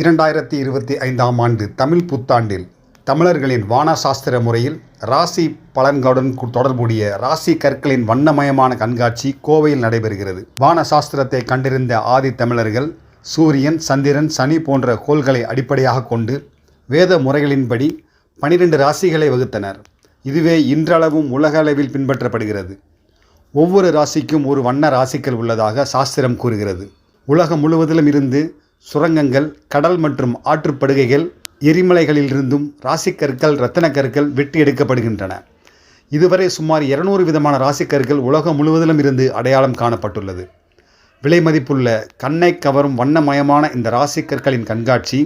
இரண்டாயிரத்தி இருபத்தி ஐந்தாம் ஆண்டு தமிழ் புத்தாண்டில் தமிழர்களின் வானசாஸ்திர முறையில் ராசி பலன்களுடன் தொடர்புடைய ராசி கற்களின் வண்ணமயமான கண்காட்சி கோவையில் நடைபெறுகிறது. வானசாஸ்திரத்தை கண்டறிந்த ஆதி தமிழர்கள் சூரியன் சந்திரன் சனி போன்ற கோள்களை அடிப்படையாக கொண்டு வேத முறைகளின்படி பனிரெண்டு ராசிகளை வகுத்தனர். இதுவே இன்றளவும் உலக அளவில் பின்பற்றப்படுகிறது. ஒவ்வொரு ராசிக்கும் ஒரு வண்ண ராசிக்கல் உள்ளதாக சாஸ்திரம் கூறுகிறது. உலகம் முழுவதிலும் இருந்து சுரங்கங்கள் கடல் மற்றும் ஆற்றுப்படுகைகள் எரிமலைகளிலிருந்தும் ராசிக்கற்கள் இரத்தனக்கற்கள் வெட்டி எடுக்கப்படுகின்றன. இதுவரை சுமார் இருநூறு விதமான ராசிக்கற்கள் உலகம் முழுவதிலும் இருந்து அடையாளம் காணப்பட்டுள்ளது. விலை மதிப்புள்ள கண்ணை கவரும் வண்ணமயமான இந்த ராசிக்கற்களின் கண்காட்சி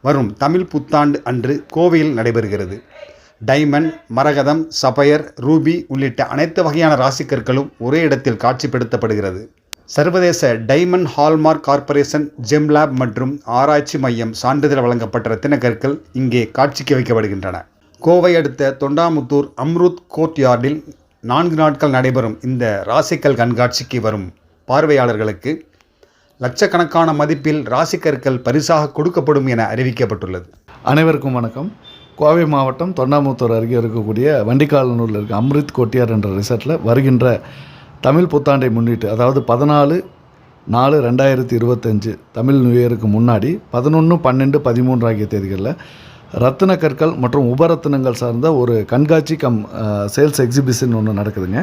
வரும் தமிழ் புத்தாண்டு அன்று கோவையில் நடைபெறுகிறது. டைமண்ட் மரகதம் சபையர் ரூபி உள்ளிட்ட அனைத்து வகையான ராசிக்கற்களும் ஒரே இடத்தில் காட்சிப்படுத்தப்படுகிறது. சர்வதேச diamond hallmark corporation gem lab மற்றும் ஆராய்ச்சி மையம் சான்றிதழ் வழங்கப்பட்ட ரத்தினக்கற்கள் இங்கே காட்சிக்கு வைக்கப்படுகின்றன. கோவை அடுத்த தொண்டாமுத்தூர் அம்ருத் கோர்ட்யார்டில் நான்கு நாட்கள் நடைபெறும் இந்த ராசிக்கல் கண்காட்சிக்கு வரும் பார்வையாளர்களுக்கு லட்சக்கணக்கான மதிப்பில் ராசிக்கற்கள் பரிசாக கொடுக்கப்படும் என அறிவிக்கப்பட்டுள்ளது. அனைவருக்கும் வணக்கம். கோவை மாவட்டம் தொண்டாமுத்தூர் அருகே இருக்கக்கூடிய வண்டிக்காலனூரில் இருக்க அம்ருத் கோட்டியார் என்ற ரிசார்ட்டில் வருகின்ற தமிழ் புத்தாண்டை முன்னிட்டு அதாவது பதினாலு நாலு ரெண்டாயிரத்தி இருபத்தஞ்சு தமிழ் நியூ இயருக்கு முன்னாடி பதினொன்று பன்னெண்டு பதிமூன்று ஆகிய தேதிகளில் ரத்தின கற்கள் மற்றும் உபரத்தினங்கள் சார்ந்த ஒரு கண்காட்சி கம் சேல்ஸ் எக்ஸிபிஷன் ஒன்று நடக்குதுங்க.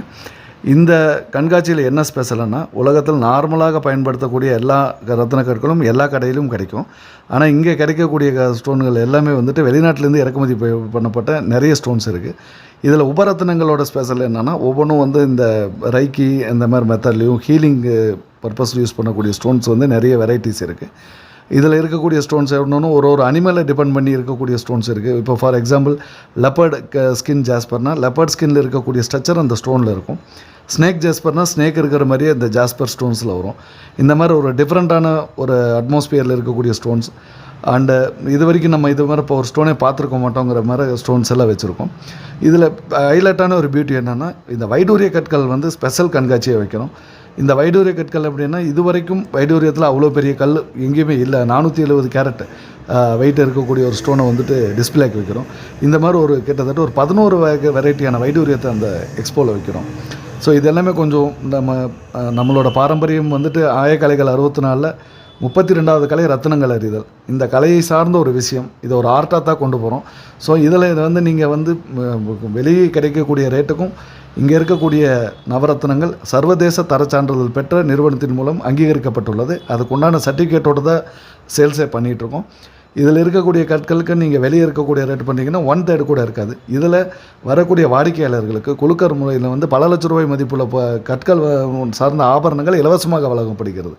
இந்த கண்காட்சியில் என்ன ஸ்பெஷல்னா உலகத்தில் நார்மலாக பயன்படுத்தக்கூடிய எல்லா ரத்தின கற்களும் எல்லா கடையிலும் கிடைக்கும். ஆனால் இங்கே கிடைக்கக்கூடிய ஸ்டோன்கள் எல்லாமே வந்துட்டு வெளிநாட்டிலேருந்து இறக்குமதி பண்ணப்பட்ட நிறைய ஸ்டோன்ஸ் இருக்குது இதில் உபரத்தினங்களோட ஸ்பெஷல் என்னென்னா ஒவ்வொன்றும் வந்து இந்த ரைக்கி இந்த மாதிரி மெத்தட்லேயும் ஹீலிங்கு பர்பஸில் யூஸ் பண்ணக்கூடிய ஸ்டோன்ஸ் வந்து நிறைய வெரைட்டிஸ் இருக்குது இதில் இருக்கக்கூடிய ஸ்டோன்ஸ் ஒன்று ஒரு ஒரு அனிமலை டிபெண்ட் பண்ணி இருக்கக்கூடிய ஸ்டோன்ஸ் இருக்குது இப்போ ஃபார் எக்ஸாம்பிள் லெப்பர்ட் ஸ்கின் ஜாஸ்பர்னால் லெப்பர்ட் ஸ்கின்ல இருக்கக்கூடிய ஸ்ட்ரக்சர் அந்த ஸ்டோனில் இருக்கும். ஸ்னேக் ஜாஸ்பர்னால் ஸ்னேக் இருக்கிற மாதிரியே இந்த ஜாஸ்பர் ஸ்டோன்ஸில் வரும். இந்த மாதிரி ஒரு டிஃப்ரெண்ட்டான ஒரு அட்மாஸ்பியரில் இருக்கக்கூடிய ஸ்டோன்ஸ் அண்டு uh, இது வரைக்கும் நம்ம இது மாதிரி இப்போ ஒரு ஸ்டோனே பார்த்துருக்க மாட்டோங்கிற மாதிரி ஸ்டோன்ஸ் எல்லாம் வச்சுருக்கோம். இதில் ஹைலைட்டான ஒரு பியூட்டி என்னென்னா இந்த வைடூரிய கற்கள் வந்து ஸ்பெஷல் கண்காட்சியை வைக்கிறோம் இந்த வைடூரிய கற்கள் அப்படின்னா இது வரைக்கும் வைடூரியத்தில் அவ்வளோ பெரிய கல் எங்கேயுமே இல்லை. நானூற்றி எழுபது கேரட் வெயிட் இருக்கக்கூடிய ஒரு ஸ்டோனை வந்துட்டு டிஸ்பிளேக்கு வைக்கிறோம். இந்த மாதிரி ஒரு கிட்டத்தட்ட ஒரு பதினோரு வெரைட்டியான வைடூரியத்தை அந்த எக்ஸ்போவில் வைக்கிறோம். ஸோ இது எல்லாமே கொஞ்சம் நம்ம நம்மளோட பாரம்பரியம் வந்துட்டு ஆயக்கலைகள் அறுபத்தி நாலில் முப்பத்தி ரெண்டாவது கலை ரத்தனங்கள் அறிதல். இந்த கலையை சார்ந்த ஒரு விஷயம். இதை ஒரு ஆர்ட்டாக தான் கொண்டு போகிறோம் ஸோ இதில் இதை வந்து நீங்கள் வந்து வெளியே கிடைக்கக்கூடிய ரேட்டுக்கும் இங்கே இருக்கக்கூடிய நவரத்னங்கள் சர்வதேச தரச் சான்றிதழ் பெற்ற நிறுவனத்தின் மூலம் அங்கீகரிக்கப்பட்டுள்ளது. அதுக்குண்டான சர்டிஃபிகேட்டோடு தான் சேல்ஸே பண்ணிகிட்ருக்கோம் இதில் இருக்கக்கூடிய கற்களுக்கு நீங்கள் வெளியே இருக்கக்கூடிய ரேட் பண்ணிங்கன்னா ஒன் தேர்ட் கூட இருக்காது. இதில் வரக்கூடிய வாடிக்கையாளர்களுக்கு குலுக்கர் முறையில் வந்து பல லட்ச ரூபாய் மதிப்புள்ள கற்கள் வ- சார்ந்த ஆபரணங்கள் இலவசமாக வழங்கப்படுகிறது.